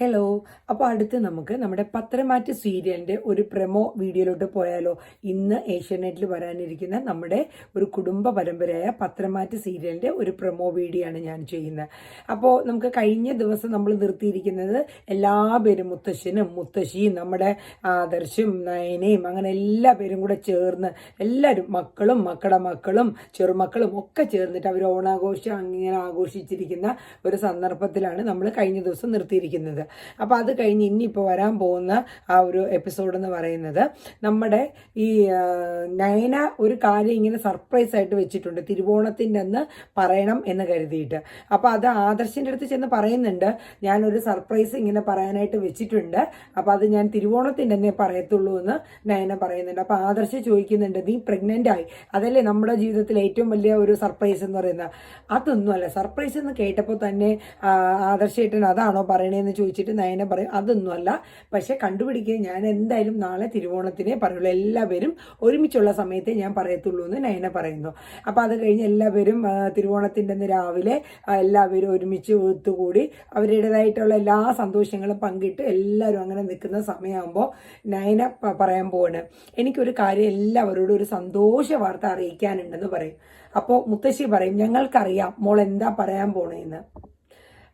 Hello അപ്പോൾ അടുത്ത് നമുക്ക് നമ്മുടെ പത്രമാറ്റ് സീരിയലിന്റെ ഒരു പ്രമോ വീഡിയോയിലോട്ട് പോയാലോ. ഇന്ന് ഏഷ്യാനെറ്റിൽ വരാനിരിക്കുന്ന നമ്മുടെ ഒരു കുടുംബ പരമ്പരയായ പത്രമാറ്റ് സീരിയലിന്റെ ഒരു പ്രമോ വീഡിയോ ആണ് ഞാൻ ചെയ്യുന്നത്. അപ്പോൾ നമുക്ക് കഴിഞ്ഞ ദിവസം നമ്മൾ നിർത്തിയിരിക്കുന്നത് എല്ലാ പേരും മുത്തശ്ശനും മുത്തശ്ശിയും നമ്മുടെ ആദർശും നയനയും അങ്ങനെ എല്ലാ പേരും കൂടെ ചേർന്ന് എല്ലാവരും മക്കളും മക്കളുടെ മക്കളും ചെറുമക്കളും ഒക്കെ ചേർന്നിട്ട് അവർ ഓണാഘോഷം അങ്ങനെ ആഘോഷിച്ചിരിക്കുന്ന ഒരു സന്ദർഭത്തിലാണ് നമ്മൾ കഴിഞ്ഞ ദിവസം നിർത്തിയിരിക്കുന്നത്. അപ്പോൾ അത് കഴിഞ്ഞ് ഇനിയിപ്പോൾ വരാൻ പോകുന്ന ആ ഒരു എപ്പിസോഡ് എന്ന് പറയുന്നത് നമ്മുടെ ഈ നയന ഒരു കാര്യം ഇങ്ങനെ സർപ്രൈസ് ആയിട്ട് വെച്ചിട്ടുണ്ട്. തിരുവോണത്തിന്റെ അന്ന് പറയണം എന്ന് കരുതിയിട്ട്. അപ്പോൾ അത് ആദർശിന്റെ അടുത്ത് ചെന്ന് പറയുന്നുണ്ട്. ഞാനൊരു സർപ്രൈസ് ഇങ്ങനെ പറയാനായിട്ട് വെച്ചിട്ടുണ്ട്. അപ്പോൾ അത് ഞാൻ തിരുവോണത്തിന്റെ തന്നെ പറയത്തുള്ളൂ എന്ന് നയന പറയുന്നുണ്ട്. അപ്പോൾ ആദർശ് ചോദിക്കുന്നുണ്ട് നീ പ്രഗ്നന്റ് ആയി? അതല്ലേ നമ്മുടെ ജീവിതത്തിൽ ഏറ്റവും വലിയ ഒരു സർപ്രൈസ് എന്ന് പറയുന്നത്. അതൊന്നുമല്ല. സർപ്രൈസ് എന്ന് കേട്ടപ്പോൾ തന്നെ ആദർശേട്ടൻ അതാണോ പറയണേന്ന് ചോദിച്ചിട്ട് നയന പറയും അതൊന്നുമല്ല. പക്ഷെ കണ്ടുപിടിക്കുക ഞാൻ എന്തായാലും നാളെ തിരുവോണത്തിനെ പറയുള്ളൂ. എല്ലാവരും ഒരുമിച്ചുള്ള സമയത്തെ ഞാൻ പറയത്തുള്ളൂ എന്ന് നയന പറയുന്നു. അപ്പോൾ അത് കഴിഞ്ഞ് എല്ലാവരും തിരുവോണത്തിന്റെ അന്ന് രാവിലെ എല്ലാവരും ഒരുമിച്ച് ഒത്തുകൂടി അവരുടേതായിട്ടുള്ള എല്ലാ സന്തോഷങ്ങളും പങ്കിട്ട് എല്ലാവരും അങ്ങനെ നിൽക്കുന്ന സമയമാകുമ്പോൾ നയന പറയാൻ പോവാണ് എനിക്കൊരു കാര്യം എല്ലാവരോടും ഒരു സന്തോഷ വാർത്ത അറിയിക്കാനുണ്ടെന്ന് പറയും. അപ്പോൾ മുത്തശ്ശി പറയും ഞങ്ങൾക്കറിയാം മോൾ എന്താ പറയാൻ പോണേന്ന്.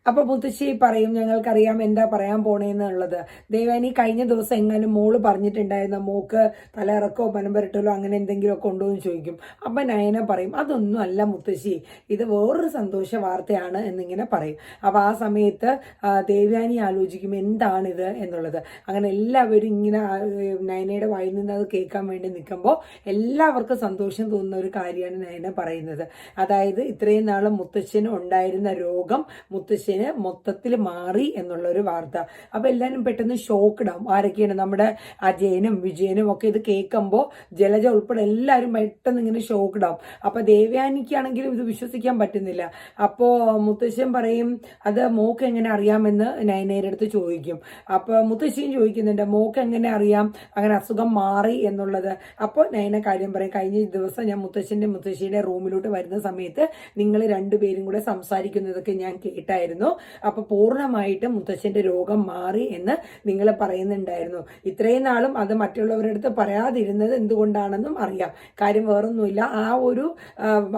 അപ്പൊ മുത്തശ്ശി പറയും ഞങ്ങൾക്കറിയാം എന്താ പറയാൻ പോണേന്നുള്ളത്. ദേവാനി കഴിഞ്ഞ ദിവസം എങ്ങാനും മോൾ പറഞ്ഞിട്ടുണ്ടായിരുന്ന? മോക്ക് തലയിറക്കോ പനമ്പരട്ടലോ അങ്ങനെ എന്തെങ്കിലുമൊക്കെ ഉണ്ടോ എന്ന് ചോദിക്കും. അപ്പൊ നയന പറയും അതൊന്നും അല്ല മുത്തശ്ശി. ഇത് വേറൊരു സന്തോഷ വാർത്തയാണ് എന്നിങ്ങനെ പറയും. അപ്പൊ ആ സമയത്ത് ദേവ്യാനി ആലോചിക്കും എന്താണിത്? എന്നുള്ളത്. അങ്ങനെ എല്ലാവരും ഇങ്ങനെ നയനയുടെ വായിൽ നിന്ന് അത് കേൾക്കാൻ വേണ്ടി നിൽക്കുമ്പോൾ എല്ലാവർക്കും സന്തോഷം തോന്നുന്ന ഒരു കാര്യമാണ് നയന പറയുന്നത്. അതായത് ഇത്രയും നാളും മുത്തശ്ശന് ഉണ്ടായിരുന്ന രോഗം മുത്തശ്ശന് മൊത്തത്തിൽ മാറി എന്നുള്ള ഒരു വാർത്ത. അപ്പൊ എല്ലാവരും പെട്ടെന്ന് ഷോക്ക് ആവും. ആരൊക്കെയാണ് നമ്മുടെ അജയനും വിജയനും ഒക്കെ ഇത് കേൾക്കുമ്പോൾ ജലജ ഉൾപ്പെടെ എല്ലാവരും പെട്ടെന്ന് ഇങ്ങനെ ഷോക്ക് ആവും. അപ്പൊ ദേവയാനിക്കാണെങ്കിലും ഇത് വിശ്വസിക്കാൻ പറ്റുന്നില്ല. അപ്പോ മുത്തശ്ശൻ പറയും അത് മോക്ക് എങ്ങനെ അറിയാമെന്ന് നയനയുടെ അടുത്ത് ചോദിക്കും. അപ്പൊ മുത്തശ്ശിയും ചോദിക്കുന്നുണ്ട് മോക്ക് എങ്ങനെ അറിയാം? അങ്ങനെ അസുഖം മാറി എന്നുള്ളത്. അപ്പോൾ നയന കാര്യം പറയും കഴിഞ്ഞ ദിവസം ഞാൻ മുത്തശ്ശന്റെ മുത്തശ്ശിയുടെ റൂമിലോട്ട് വരുന്ന സമയത്ത് നിങ്ങൾ രണ്ടുപേരും കൂടെ സംസാരിക്കുന്നതൊക്കെ ഞാൻ കേട്ടായിരുന്നു. അപ്പൊ പൂർണമായിട്ടും മുത്തശ്ശന്റെ രോഗം മാറി എന്ന് നിങ്ങൾ പറയുന്നുണ്ടായിരുന്നു. ഇത്രയും നാളും അത് മറ്റുള്ളവരുടെ അടുത്ത് പറയാതിരുന്നത് എന്തുകൊണ്ടാണെന്നും അറിയാം. കാര്യം വേറൊന്നുമില്ല. ആ ഒരു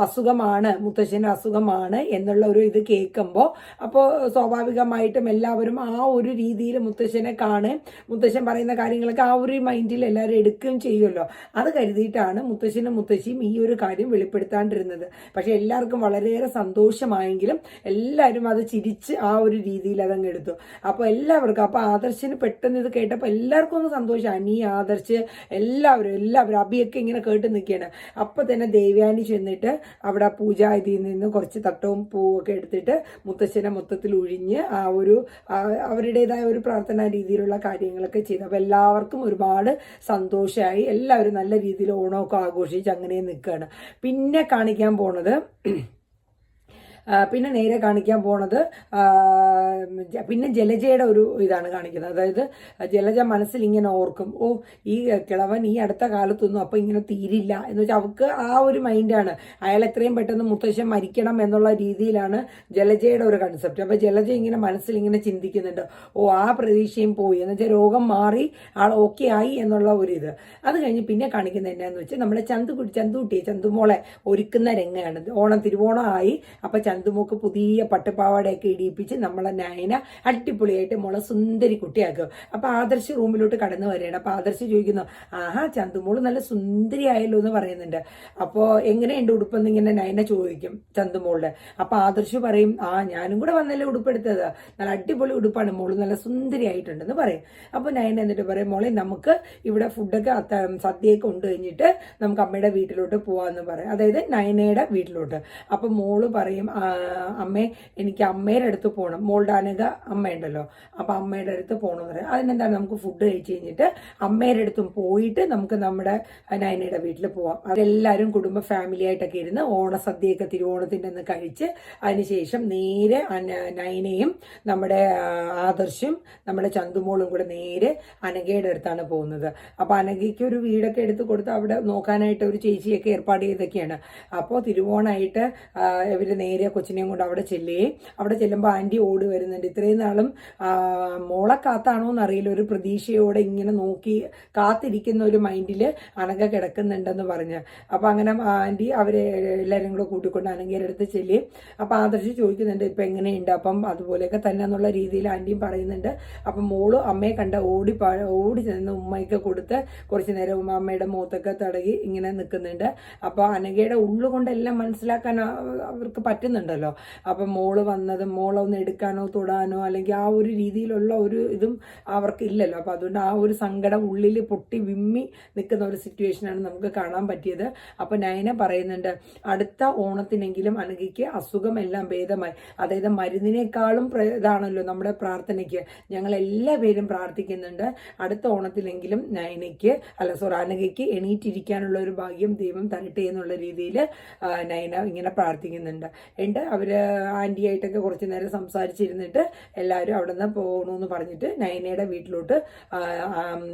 അസുഖമാണ് മുത്തശ്ശന്റെ അസുഖമാണ് എന്നുള്ള ഒരു ഇത് കേൾക്കുമ്പോൾ അപ്പോൾ സ്വാഭാവികമായിട്ടും എല്ലാവരും ആ ഒരു രീതിയിൽ മുത്തശ്ശനെ കാണുകയും മുത്തശ്ശൻ പറയുന്ന കാര്യങ്ങളൊക്കെ ആ ഒരു മൈൻഡിൽ എല്ലാവരും എടുക്കുകയും ചെയ്യുമല്ലോ. അത് കരുതിയിട്ടാണ് മുത്തശ്ശനും മുത്തശ്ശിയും ഈ ഒരു കാര്യം വെളിപ്പെടുത്താണ്ടിരുന്നത്. പക്ഷെ എല്ലാവർക്കും വളരെയേറെ സന്തോഷമായെങ്കിലും എല്ലാവരും അത് ചിരിച്ച് ആ ഒരു രീതിയിൽ അതങ്ങ് എടുത്തു. അപ്പോൾ എല്ലാവർക്കും അപ്പോൾ ആദർശിന് പെട്ടെന്ന് ഇത് കേട്ടപ്പോൾ എല്ലാവർക്കും ഒന്ന് സന്തോഷം. അനി ആദർശ് എല്ലാവരും എല്ലാവരും അഭിയൊക്കെ ഇങ്ങനെ കേട്ട് നിൽക്കുകയാണ്. അപ്പോൾ തന്നെ ദേവ്യാനി ചെന്നിട്ട് അവിടെ പൂജാ ഇതിൽ നിന്ന് കുറച്ച് തട്ടവും പൂവൊക്കെ എടുത്തിട്ട് മുത്തശ്ശനെ മൊത്തത്തിൽ ഒഴിഞ്ഞ് ആ ഒരു അവരുടേതായ ഒരു പ്രാർത്ഥനാ രീതിയിലുള്ള കാര്യങ്ങളൊക്കെ ചെയ്തു. അപ്പോൾ എല്ലാവർക്കും ഒരുപാട് സന്തോഷമായി എല്ലാവരും നല്ല രീതിയിൽ ഓണമൊക്കെ ആഘോഷിച്ച് അങ്ങനെ നിൽക്കുകയാണ്. പിന്നെ കാണിക്കാൻ പോണത് പിന്നെ നേരെ കാണിക്കാൻ പോണത് പിന്നെ ജലജയുടെ ഒരു ഇതാണ് കാണിക്കുന്നത്. അതായത് ജലജ മനസ്സിൽ ഇങ്ങനെ ഓർക്കും ഓ ഈ കിളവൻ ഈ അടുത്ത കാലത്തൊന്നും അപ്പം ഇങ്ങനെ തീരില്ല. എന്ന് വെച്ചാൽ അവൾക്ക് ആ ഒരു മൈൻഡാണ് അയാൾ എത്രയും പെട്ടെന്ന് മുത്തശ്ശൻ മരിക്കണം എന്നുള്ള രീതിയിലാണ് ജലജയുടെ ഒരു കൺസെപ്റ്റ് അപ്പോൾ ജലജ ഇങ്ങനെ മനസ്സിൽ ഇങ്ങനെ ചിന്തിക്കുന്നുണ്ട് ഓ ആ പ്രതീക്ഷയും പോയി. എന്ന് വെച്ചാൽ രോഗം മാറി ആൾ ഓക്കെ ആയി എന്നുള്ള ഒരു ഇത്. അത് കഴിഞ്ഞ് പിന്നെ കാണിക്കുന്നത് എന്നാന്ന് വെച്ചാൽ നമ്മുടെ ചന്തു ചന്തുകുട്ടിയെ ചന്തുമോളെ ഒരുക്കുന്ന രംഗമാണ്. ഓണം തിരുവോണം ആയി അപ്പൊ ചന്തുമോക്ക് പുതിയ പട്ടുപാവാടയൊക്കെ ഇടിയിപ്പിച്ച് നമ്മളെ നയന അടിപൊളിയായിട്ട് മോളെ സുന്ദരി കുട്ടിയാക്കും. അപ്പൊ ആദർശ് റൂമിലോട്ട് കടന്നു വരികയാണ്. അപ്പൊ ആദർശ് ചോദിക്കുന്നു ആഹാ ചന്തുമോൾ നല്ല സുന്ദരി ആയല്ലോ എന്ന് പറയുന്നുണ്ട്. അപ്പോ എങ്ങനെയുണ്ട് ഉടുപ്പെന്ന് ഇങ്ങനെ നയന ചോദിക്കും ചന്തുമോളുടെ അപ്പൊ ആദർശ് പറയും ആ ഞാനും കൂടെ വന്നല്ലേ ഉടുപ്പെടുത്തത്. നല്ല അടിപൊളി ഉടുപ്പാണ്. മോൾ നല്ല സുന്ദരി ആയിട്ടുണ്ടെന്ന് പറയും. അപ്പൊ നയന എന്നിട്ട് പറയും മോളെ നമുക്ക് ഇവിടെ ഫുഡൊക്കെ സദ്യയൊക്കെ ഉണ്ട് കഴിഞ്ഞിട്ട് നമുക്ക് അമ്മയുടെ വീട്ടിലോട്ട് പോവാന്ന് പറയും. അതായത് നയനയുടെ വീട്ടിലോട്ട്. അപ്പൊ മോൾ പറയും "ആ, അമ്മേ എനിക്ക് അമ്മയുടെ അടുത്ത് പോകണം മോളുടെ അനഘ അമ്മയുണ്ടല്ലോ. അപ്പൊ അമ്മയുടെ അടുത്ത് പോകണം എന്ന് പറയാം. അതിനെന്താണ് നമുക്ക് ഫുഡ് കഴിച്ച് കഴിഞ്ഞിട്ട് അമ്മയുടെ അടുത്തും പോയിട്ട് നമുക്ക് നമ്മുടെ നയനയുടെ വീട്ടിൽ പോവാം. അതെല്ലാവരും കുടുംബ ഫാമിലി ആയിട്ടൊക്കെ ഇരുന്ന് ഓണസദ്യയൊക്കെ തിരുവോണത്തിന്റെ അന്ന് കഴിച്ച് അതിനുശേഷം നേരെ നൈനയും നമ്മുടെ ആദർശും നമ്മുടെ ചന്തുമോളും കൂടെ നേരെ അനഘയുടെ അടുത്താണ് പോകുന്നത്. അപ്പൊ അനഘയ്ക്ക് ഒരു വീടൊക്കെ എടുത്ത് കൊടുത്ത് അവിടെ നോക്കാനായിട്ട് ഒരു ചേച്ചിയൊക്കെ ഏർപ്പാട് ചെയ്തൊക്കെയാണ്. അപ്പോൾ തിരുവോണമായിട്ട് ഇവർ നേരെ കൊച്ചിനെയും കൊണ്ട് അവിടെ ചെല്ലുകയും അവിടെ ചെല്ലുമ്പോൾ ആന്റി ഓടി വരുന്നുണ്ട് ഇത്രയും നാളും മോളെ കാത്താണോ എന്നറിയില്ല. ഒരു പ്രതീക്ഷയോടെ ഇങ്ങനെ നോക്കി കാത്തിരിക്കുന്ന ഒരു മൈൻഡിൽ അനക കിടക്കുന്നുണ്ടെന്ന് പറഞ്ഞ്. അപ്പോൾ അങ്ങനെ ആന്റി അവരെ എല്ലാവരും കൂടെ കൂട്ടിക്കൊണ്ട് അനങ്കയുടെ അടുത്ത് ചെല്ലുകയും അപ്പോൾ ആദർശ് ചോദിക്കുന്നുണ്ട് ഇപ്പം എങ്ങനെയുണ്ട്? അപ്പം അതുപോലെയൊക്കെ തന്നെ എന്നുള്ള രീതിയിൽ ആന്റിയും പറയുന്നുണ്ട്. അപ്പം മോളും അമ്മയെ കണ്ട ഓടി ഓടി ചെന്ന് ഉമ്മയ്ക്ക് കൊടുത്ത് കുറച്ച് നേരം ഉമ്മ അമ്മയുടെ മുഖത്തൊക്കെ തടകി ഇങ്ങനെ നിൽക്കുന്നുണ്ട്. അപ്പോൾ അനഘയുടെ ഉള്ളുകൊണ്ടെല്ലാം മനസ്സിലാക്കാൻ അവർക്ക് അവർക്ക് പറ്റുന്നുണ്ടല്ലോ അപ്പം മോൾ വന്നത് മോളൊന്ന് എടുക്കാനോ തൊടാനോ അല്ലെങ്കിൽ ആ ഒരു രീതിയിലുള്ള ഒരു ഇതും അവർക്കില്ലല്ലോ. അപ്പോൾ അതുകൊണ്ട് ആ ഒരു സങ്കടം ഉള്ളിൽ പൊട്ടി വിമ്മി നിൽക്കുന്ന ഒരു സിറ്റുവേഷനാണ് നമുക്ക് കാണാൻ പറ്റിയത്. അപ്പോൾ നയന പറയുന്നുണ്ട് അടുത്ത ഓണത്തിനെങ്കിലും അനഘയ്ക്ക് അസുഖം എല്ലാം ഭേദമായി. അതായത് മരുന്നിനേക്കാളും ഇതാണല്ലോ നമ്മുടെ പ്രാർത്ഥനയ്ക്ക്. ഞങ്ങൾ എല്ലാ പേരും പ്രാർത്ഥിക്കുന്നുണ്ട്. അടുത്ത ഓണത്തിലെങ്കിലും നയനയ്ക്ക് അല്ല സോറി അനഘയ്ക്ക് എണീറ്റിരിക്കാനുള്ള ഒരു ഭാഗ്യം ദൈവം തരട്ടെ എന്നുള്ള രീതിയിൽ നയന ഇങ്ങനെ പ്രാർത്ഥിക്കുന്നുണ്ട്. ഉണ്ട് അവർ ആന്റിയായിട്ടൊക്കെ കുറച്ച് നേരം സംസാരിച്ചിരുന്നിട്ട് എല്ലാവരും അവിടെ നിന്ന് പോകണമെന്ന് പറഞ്ഞിട്ട് നയനയുടെ വീട്ടിലോട്ട്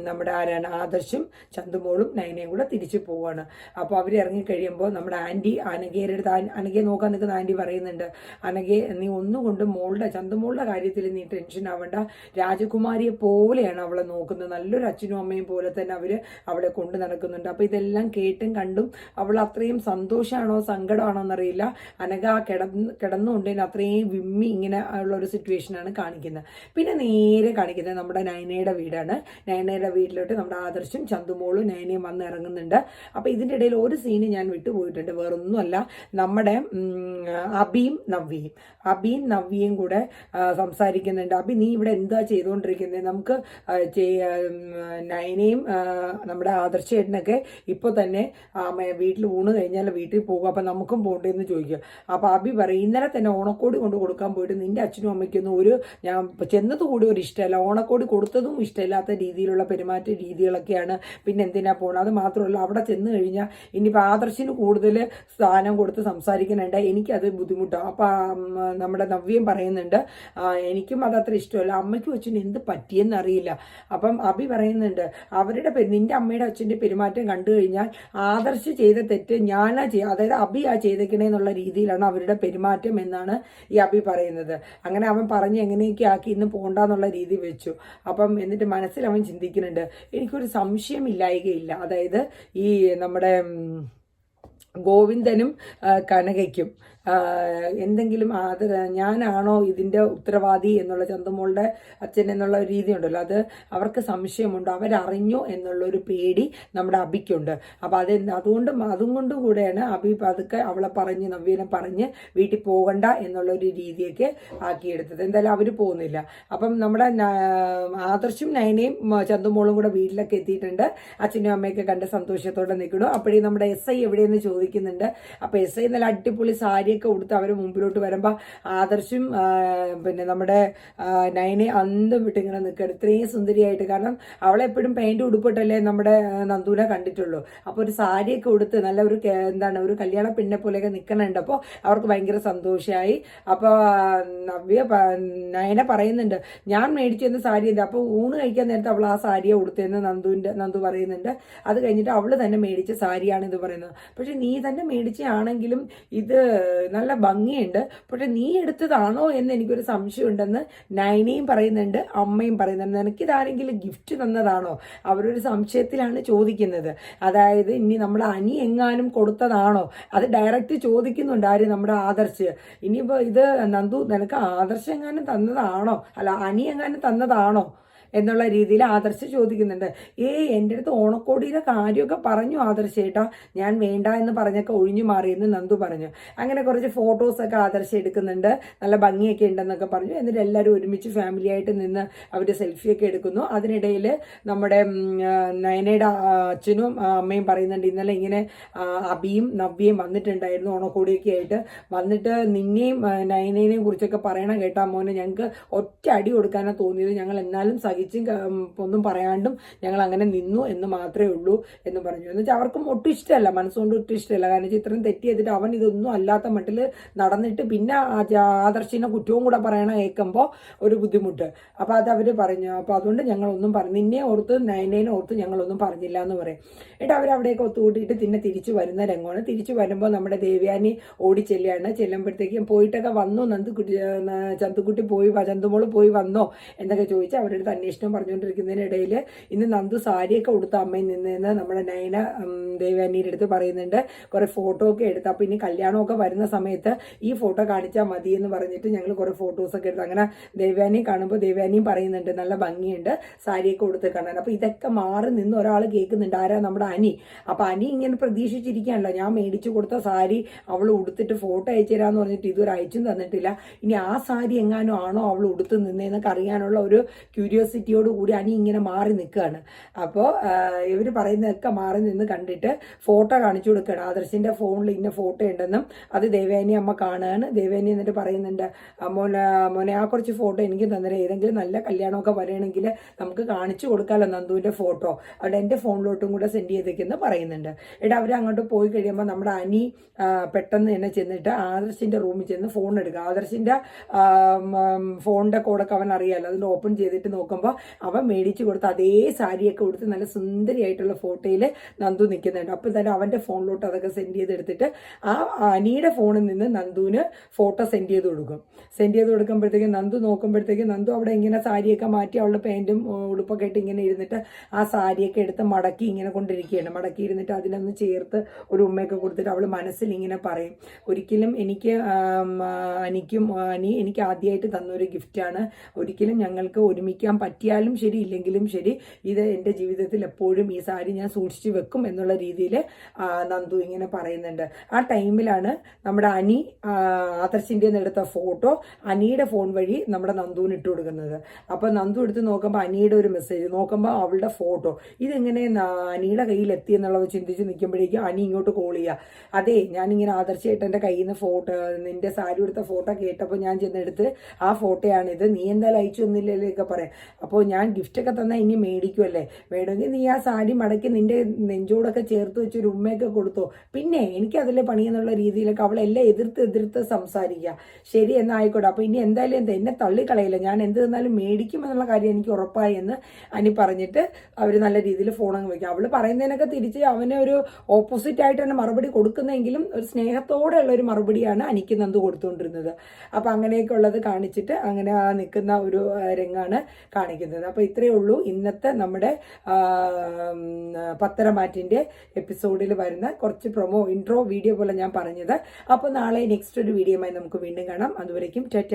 നമ്മുടെ ആരാണ് ആദർശും ചന്തുമോളും നയനയും കൂടെ തിരിച്ചു പോവാണ്. അപ്പോൾ അവർ ഇറങ്ങിക്കഴിയുമ്പോൾ നമ്മുടെ ആന്റി അനഘയുടെ അടുത്ത് അനഘയെ നോക്കാൻ നിൽക്കുന്ന ആന്റി പറയുന്നുണ്ട് അനഘയെ നീ ഒന്നുകൊണ്ടും മോളുടെ ചന്തുമോളുടെ കാര്യത്തിൽ നീ ടെൻഷൻ ആവണ്ട. രാജകുമാരിയെ പോലെയാണ് അവളെ നോക്കുന്നത്. നല്ലൊരു അച്ഛനും അമ്മയും പോലെ തന്നെ അവർ അവളെ കൊണ്ടു നടക്കുന്നുണ്ട്. അപ്പോൾ ഇതെല്ലാം കേട്ടും കണ്ടും അവൾ അത്രയും സന്തോഷമാണോ സങ്കടമാണോ എന്നറിയില്ല. അനഘ ആ കിടന്ന് കിടന്നുകൊണ്ട് തന്നെ അത്രയും വിമ്മി ഇങ്ങനെ ഉള്ള ഒരു സിറ്റുവേഷനാണ് കാണിക്കുന്നത്. പിന്നെ നേരെ കാണിക്കുന്നത് നമ്മുടെ നയനയുടെ വീടാണ്. നയനയുടെ വീട്ടിലോട്ട് നമ്മുടെ ആദർശും ചന്തുമോളും നയനയും വന്ന് ഇറങ്ങുന്നുണ്ട്. അപ്പോൾ ഇതിന്റെ ഇടയിൽ ഒരു സീന് ഞാൻ വിട്ടുപോയിട്ടുണ്ട്. വേറൊന്നുമല്ല നമ്മുടെ അബിയും നവ്യയും. അബിയും നവ്യയും കൂടെ സംസാരിക്കുന്നുണ്ട്. അബി നീ ഇവിടെ എന്താ ചെയ്തുകൊണ്ടിരിക്കുന്നത് നമുക്ക് നയനയും നമ്മുടെ ആദർശേട്ടനൊക്കെ ഇപ്പോൾ തന്നെ വീട്ടിൽ ഊണ് കഴിഞ്ഞാൽ വീട്ടിൽ പോകും. അപ്പം നമുക്കും പോകണ്ടേ എന്ന് ചോദിക്കുക. അപ്പോൾ അബി പറയും ഇന്നലെ തന്നെ ഓണക്കോടി കൊണ്ട് കൊടുക്കാൻ പോയിട്ട് നിന്റെ അച്ഛനും അമ്മയ്ക്കൊന്നും ഒരു ഞാൻ ചെന്നത് കൂടി ഒരു ഇഷ്ടമല്ല. ഓണക്കോടി കൊടുത്തതും ഇഷ്ടമില്ലാത്ത രീതിയിലുള്ള പെരുമാറ്റ രീതികളൊക്കെയാണ്. പിന്നെ എന്തിനാ പോകണം അത് മാത്രമല്ല അവിടെ ചെന്ന് കഴിഞ്ഞാൽ ഇനിയിപ്പോൾ ആദർശിന് കൂടുതൽ സ്ഥാനം കൊടുത്ത് സംസാരിക്കാനുണ്ട് എനിക്കത് ബുദ്ധിമുട്ടാണ് അപ്പം നമ്മുടെ നവ്യം പറയുന്നുണ്ട് എനിക്കും അതത്ര ഇഷ്ടമല്ല. അമ്മയ്ക്കും അച്ഛനും എന്ത് പറ്റിയെന്ന് അറിയില്ല. അപ്പം അഭി പറയുന്നുണ്ട് അവരുടെ നിന്റെ അമ്മയുടെ അച്ഛന്റെ പെരുമാറ്റം കണ്ടു കഴിഞ്ഞാൽ ആദർശ് ചെയ്ത തെറ്റ് ഞാനാ ചെയ്യുക അതായത് അഭി ആ ചെയ്തേക്കണേ എന്നുള്ള രീതിയിലാണ് അവരുടെ പെരുമാറ്റം എന്നാണ് ഈ അബി പറയുന്നത്. അങ്ങനെ അവൻ പറഞ്ഞ് എങ്ങനെയൊക്കെ ആക്കി ഇന്ന് പോണ്ടെന്നുള്ള രീതി വെച്ചു. അപ്പം എന്നിട്ട് മനസ്സിൽ അവൻ ചിന്തിക്കുന്നുണ്ട് എനിക്കൊരു സംശയമില്ലായികയില്ല അതായത് ഈ നമ്മുടെ ഗോവിന്ദനും കനകയ്ക്കും എന്തെങ്കിലും ആദര ഞാനാണോ ഇതിന്റെ ഉത്തരവാദി എന്നുള്ള ചന്തമോളുടെ അച്ഛൻ എന്നുള്ള രീതി ഉണ്ടല്ലോ അത് അവർക്ക് സംശയമുണ്ട് അവരറിഞ്ഞു എന്നുള്ളൊരു പേടി നമ്മുടെ അബിക്കുണ്ട്. അപ്പോൾ അത് അതുകൊണ്ട് അതും കൊണ്ടും കൂടെയാണ് അബി പതുക്കെ അവളെ പറഞ്ഞ് നവ്യനെ പറഞ്ഞ് വീട്ടിൽ പോകണ്ട എന്നുള്ളൊരു രീതിയൊക്കെ ആക്കിയെടുത്തത്. എന്തായാലും അവർ പോകുന്നില്ല. അപ്പം നമ്മുടെ ആദർശും നയനയും ചന്തുമോളും കൂടെ വീട്ടിലൊക്കെ എത്തിയിട്ടുണ്ട്. അച്ഛനും അമ്മയൊക്കെ കണ്ട് സന്തോഷത്തോടെ നിൽക്കണു അപ്പോഴേ നമ്മുടെ എസ് ഐ എവിടെയെന്ന് ചോദിക്കുന്നുണ്ട്. അപ്പോൾ എസ് ഐ നല്ല അടിപൊളി സാരിയൊക്കെ ഉടുത്ത് അവർ മുമ്പിലോട്ട് വരുമ്പോൾ ആദർശും പിന്നെ നമ്മുടെ നയനെ അന്തം വിട്ടിങ്ങനെ നിൽക്കുക ഇത്രയും സുന്ദരിയായിട്ട്. കാരണം അവളെപ്പോഴും പെയിന്റ് ഉടുപ്പിട്ടല്ലേ നമ്മുടെ നന്ദൂനെ കണ്ടിട്ടുള്ളൂ. അപ്പോൾ ഒരു സാരിയൊക്കെ ഉടുത്ത് നല്ല ഒരു എന്താണ് ഒരു കല്യാണ പെണ്ണെ പോലെയൊക്കെ നിൽക്കണുണ്ട് അപ്പോൾ അവർക്ക് ഭയങ്കര സന്തോഷമായി അപ്പോൾ നവ്യ നയനെ പറയുന്നുണ്ട് ഞാൻ മേടിച്ചു തന്ന സാരി എന്താ? അപ്പോൾ ഊണ് കഴിക്കാൻ നേരത്തെ അവൾ ആ സാരിയെ ഉടുത്തതെന്ന് നന്ദുവിന്റെ നന്ദു പറയുന്നുണ്ട്. അത് കഴിഞ്ഞിട്ട് അവൾ തന്നെ മേടിച്ച സാരിയാണ് ഇത് പറയുന്നത്. പക്ഷെ നീ തന്നെ മേടിച്ചാണെങ്കിലും ഇത് നല്ല ഭംഗിയുണ്ട്. പക്ഷെ നീ എടുത്തതാണോ എന്ന് എനിക്കൊരു സംശയമുണ്ടെന്ന് നൈനയും പറയുന്നുണ്ട് അമ്മയും പറയുന്നുണ്ട്. നിനക്കിതാരെങ്കിലും ഗിഫ്റ്റ് തന്നതാണോ? അവരൊരു സംശയത്തിലാണ് ചോദിക്കുന്നത്. അതായത് ഇനി നമ്മുടെ അനി എങ്ങാനും കൊടുത്തതാണോ? അത് ഡയറക്റ്റ് ചോദിക്കുന്നുണ്ട് ആര്? നമ്മുടെ ആദർശ്. ഇനിയിപ്പോൾ ഇത് നന്ദു നിനക്ക് ആദർശം എങ്ങാനും തന്നതാണോ? അല്ല അനി എങ്ങാനും തന്നതാണോ? എന്നുള്ള രീതിയിൽ ആദർശ് ചോദിക്കുന്നുണ്ട്. ഏ എന്റെ അടുത്ത് ഓണക്കോടിയുടെ കാര്യമൊക്കെ പറഞ്ഞു ആദർശേട്ടാ ഞാൻ വേണ്ട എന്ന് പറഞ്ഞൊക്കെ ഒഴിഞ്ഞു മാറിയെന്ന് നന്ദു പറഞ്ഞു. അങ്ങനെ കുറച്ച് ഫോട്ടോസൊക്കെ ആദർശ് എടുക്കുന്നുണ്ട്. നല്ല ഭംഗിയൊക്കെ ഉണ്ടെന്നൊക്കെ പറഞ്ഞു. എന്നിട്ട് എല്ലാവരും ഒരുമിച്ച് ഫാമിലി ആയിട്ട് നിന്ന് അവർ സെൽഫിയൊക്കെ എടുക്കുന്നു. അതിനിടയിൽ നമ്മുടെ നയനയുടെ അച്ഛനും അമ്മയും പറയുന്നുണ്ട്. ഇന്നലെ ഇങ്ങനെ അബിയും നവ്യയും വന്നിട്ടുണ്ടായിരുന്നു ഓണക്കോടിയൊക്കെ ആയിട്ട്. വന്നിട്ട് നിന്നെയും നയനേനെയും കുറിച്ചൊക്കെ പറയണം കേട്ടാ മോനെ. ഞങ്ങൾക്ക് ഒറ്റ അടി കൊടുക്കാനാണ് തോന്നിയത്. ഞങ്ങൾ എന്നാലും സഹിച്ചു ഒന്നും പറയാണ്ടും ഞങ്ങൾ അങ്ങനെ നിന്നു എന്ന് മാത്രമേ ഉള്ളൂ എന്ന് പറഞ്ഞു. എന്ന് വെച്ചാൽ അവർക്കും ഒട്ടും ഇഷ്ടമല്ല മനസ്സുകൊണ്ട് ഒട്ടും ഇഷ്ടമല്ല. കാരണം ചിത്രം തെറ്റ് ചെയ്തിട്ട് അവൻ ഇതൊന്നും അല്ലാത്ത മട്ടിൽ നടന്നിട്ട് പിന്നെ ആദർശിനെ കുറ്റവും കൂടെ പറയണ കേൾക്കുമ്പോൾ ഒരു ബുദ്ധിമുട്ട്. അപ്പോൾ അത് അവർ പറഞ്ഞു. അപ്പോൾ അതുകൊണ്ട് ഞങ്ങളൊന്നും പറഞ്ഞു നിന്നെ ഓർത്ത് നയനേനെ ഓർത്ത് ഞങ്ങളൊന്നും പറഞ്ഞില്ല എന്ന് പറയും. എന്നിട്ട് അവരവിടെയൊക്കെ ഒത്തുകൂട്ടിയിട്ട് പിന്നെ തിരിച്ചു വരുന്ന രംഗമാണ്. തിരിച്ചു വരുമ്പോൾ നമ്മുടെ ദേവ്യാനി ഓടി ചെല്ലുകയാണ്. ചെല്ലുമ്പോഴത്തേക്കും പോയിട്ടൊക്കെ വന്നു. നന്ദുക്കുട്ടി ചന്തുക്കുട്ടി പോയി ചന്തുമോൾ പോയി വന്നോ എന്നൊക്കെ ചോദിച്ച് അവരുടെ അടുത്ത് അന്വേഷണം പറഞ്ഞുകൊണ്ടിരിക്കുന്നതിനിടയിൽ ഇന്ന് നന്ദു സാരിയൊക്കെ കൊടുത്ത അമ്മയിൽ നിന്ന് നമ്മുടെ നയന ദേവാനിയുടെ അടുത്ത് പറയുന്നുണ്ട്. കുറേ ഫോട്ടോ ഒക്കെ എടുത്ത്. അപ്പോൾ ഇനി കല്യാണമൊക്കെ വരുന്ന സമയത്ത് ഈ ഫോട്ടോ കാണിച്ചാൽ മതി എന്ന് പറഞ്ഞിട്ട് ഞങ്ങൾ കുറെ ഫോട്ടോസൊക്കെ എടുത്ത്. അങ്ങനെ ദേവാനിയും കാണുമ്പോൾ ദേവാനിയും പറയുന്നുണ്ട്. നല്ല ഭംഗിയുണ്ട്. സാരിയൊക്കെ കൊടുത്ത് കാണാൻ. അപ്പോൾ ഇതൊക്കെ മാറി നിന്ന് ഒരാൾ കേൾക്കുന്നുണ്ട്. ആരാ നമ്മുടെ അനി? അപ്പോൾ അനി ഇങ്ങനെ പ്രതീക്ഷിച്ചിരിക്കുകയാണല്ലോ. ഞാൻ മേടിച്ചു കൊടുത്ത സാരി അവൾ ഉടുത്തിട്ട് ഫോട്ടോ അയച്ചു തരാമെന്ന് പറഞ്ഞിട്ട് ഇതുവരെ അയച്ചും തന്നിട്ടില്ല. ഇനി ആ സാരി എങ്ങാനും ആണോ അവൾ ഉടുത്ത് നിന്നേന്നൊക്കെ അറിയാനുള്ള ഒരു ക്യൂരിയോസിറ്റിയോട് കൂടി അനി ഇങ്ങനെ മാറി നിൽക്കുകയാണ് അപ്പോൾ ഇവർ പറയുന്നതൊക്കെ മാറി നിന്ന് കണ്ടിട്ട് ഫോട്ടോ കാണിച്ചു കൊടുക്കുകയാണ് ആദർശിന്റെ ഫോണിൽ ഇന്ന ഫോട്ടോ ഉണ്ടെന്നും അത് ദേവേനി അമ്മ കാണുകയാണ് ദേവേനി എന്നിട്ട് പറയുന്നുണ്ട് "ആ മോനെ മോനെ ആ കുറച്ച് ഫോട്ടോ എനിക്ക് തന്നിട്ട് ഏതെങ്കിലും നല്ല കല്യാണമൊക്കെ വരികയാണെങ്കിൽ നമുക്ക് കാണിച്ചു കൊടുക്കാമല്ലോ നന്ദുവിന്റെ ഫോട്ടോ. അവിടെ എന്റെ ഫോണിലോട്ടും കൂടെ സെൻഡ് ചെയ്തേക്കെന്ന് പറയുന്നുണ്ട്. എടാ അവർ അങ്ങോട്ട് പോയി കഴിയുമ്പോൾ നമ്മുടെ അനി പെട്ടെന്ന് തന്നെ ചെന്നിട്ട് ആദർശിന്റെ റൂമിൽ ചെന്ന് ഫോൺ എടുക്കുക ആദർശിന്റെ ഫോണിന്റെ കോഡൊക്കെ അവൻ അറിയാമല്ലോ അതിൽ ഓപ്പൺ ചെയ്തിട്ട് നോക്കുമ്പോൾ അവൻ മേടിച്ച് കൊടുത്ത അതേ സാരിയൊക്കെ കൊടുത്ത് നല്ല സുന്ദരിയായിട്ടുള്ള ഫോട്ടോയിൽ നന്ദു നിൽക്കുന്നുണ്ട്. അപ്പോൾ തന്നെ അവന്റെ ഫോണിലോട്ട് അതൊക്കെ സെൻഡ് ചെയ്തെടുത്തിട്ട് ആ അനിയുടെ ഫോണിൽ നിന്ന് നന്ദുവിന് ഫോട്ടോ സെൻഡ് ചെയ്ത് കൊടുക്കും. സെൻഡ് ചെയ്ത് കൊടുക്കുമ്പോഴത്തേക്കും നന്ദു നോക്കുമ്പോഴത്തേക്കും നന്ദു അവിടെ ഇങ്ങനെ സാരിയൊക്കെ മാറ്റി അവളുടെ പാന്റും ഉടുപ്പൊക്കെ ഇട്ട് ഇങ്ങനെ ഇരുന്നിട്ട് ആ സാരിയൊക്കെ എടുത്ത് മടക്കി ഇങ്ങനെ കൊണ്ടിരിക്കുകയാണ്. മടക്കി ഇരുന്നിട്ട് അതിനൊന്ന് ചേർത്ത് ഒരു ഉമ്മയൊക്കെ കൊടുത്തിട്ട് അവൾ മനസ്സിൽ ഇങ്ങനെ പറയും. ഒരിക്കലും എനിക്ക് അനിക്കും അനി എനിക്ക് ആദ്യമായിട്ട് തന്നൊരു ഗിഫ്റ്റാണ് ഒരിക്കലും ഞങ്ങൾക്ക് ഒരുമിക്കാൻ പറ്റിയാലും ശരി ഇല്ലെങ്കിലും ശരി ഇത് എന്റെ ജീവിതത്തിൽ എപ്പോഴും ഈ സാരി ഞാൻ സൂക്ഷിച്ചു വെക്കും എന്നുള്ള രീതിയിൽ നന്ദു ഇങ്ങനെ പറയുന്നുണ്ട്. ആ ടൈമിലാണ് നമ്മുടെ അനി ആദർശിന്റെ എടുത്ത ഫോട്ടോ അനിയുടെ ഫോൺ വഴി നമ്മുടെ നന്ദുവിന് ഇട്ട് കൊടുക്കുന്നത്. അപ്പോൾ നന്ദു എടുത്ത് നോക്കുമ്പോൾ അനിയുടെ ഒരു മെസ്സേജ് നോക്കുമ്പോൾ അവളുടെ ഫോട്ടോ. ഇതെങ്ങനെ അനിയുടെ കയ്യിൽ എത്തി എന്നുള്ളത് ചിന്തിച്ച് നിൽക്കുമ്പോഴേക്കും അനി ഇങ്ങോട്ട് കോൾ ചെയ്യുക അതെ ഞാനിങ്ങനെ ആദർശമായിട്ട് എന്റെ കയ്യിൽ നിന്ന് ഫോട്ടോ നിന്റെ സാരി എടുത്ത ഫോട്ടോ കേട്ടപ്പോൾ ഞാൻ ചെന്നെടുത്ത് ആ ഫോട്ടോയാണിത്. നീ എന്തായാലും അയച്ചു തന്നില്ലല്ലോ ഒക്കെ പറയാം. അപ്പോൾ ഞാൻ ഗിഫ്റ്റൊക്കെ തന്നാൽ ഇനി മേടിക്കുമല്ലേ വേണമെങ്കിൽ നീ ആ സാരി മടക്കി നിന്റെ നെഞ്ചോടൊക്കെ ചേർത്ത് വെച്ച് ഒരു ഉമ്മയൊക്കെ കൊടുത്തോ. പിന്നെ എനിക്കതിലെ പണിയെന്നുള്ള രീതിയിലൊക്കെ അവളെല്ലാം എതിർത്ത് എതിർത്ത് സംസാരിക്കുക ശരി എന്നായിക്കോട്ടെ അപ്പോൾ ഇനി എന്തായാലും എന്താ എന്നെ തള്ളിക്കളയില്ല? ഞാൻ എന്ത് തന്നാലും മേടിക്കും എന്നുള്ള കാര്യം എനിക്ക് ഉറപ്പായി എന്ന് അനി പറഞ്ഞിട്ട് അവർ നല്ല രീതിയിൽ ഫോണങ്ങ് വയ്ക്കും അവൾ പറയുന്നതിനൊക്കെ തിരിച്ച് അവനെ ഒരു ഓപ്പോസിറ്റ് തന്നെ മറുപടി കൊടുക്കുന്നെങ്കിലും ഒരു സ്നേഹത്തോടെയുള്ള ഒരു മറുപടിയാണ് അനിക്ക് നന്ദു കൊടുത്തുകൊണ്ടിരുന്നത്. അപ്പോൾ അങ്ങനെയൊക്കെ ഉള്ളത് കാണിച്ചിട്ട് അങ്ങനെ ആ നിൽക്കുന്ന ഒരു രംഗമാണ് രംഗാണ് കാണിക്കുന്നത് അപ്പോൾ ഇത്രയേ ഉള്ളൂ. ഇന്നത്തെ നമ്മുടെ പത്തരമാറ്റിന്റെ എപ്പിസോഡിൽ വരുന്ന കുറച്ച് പ്രൊമോ ഇൻട്രോ വീഡിയോ പോലെ ഞാൻ പറഞ്ഞത്. അപ്പോൾ നാളെ നെക്സ്റ്റ് ഒരു വീഡിയോയുമായി നമുക്ക് വീണ്ടും കാണാം. അതുവരേക്കും ടാറ്റ.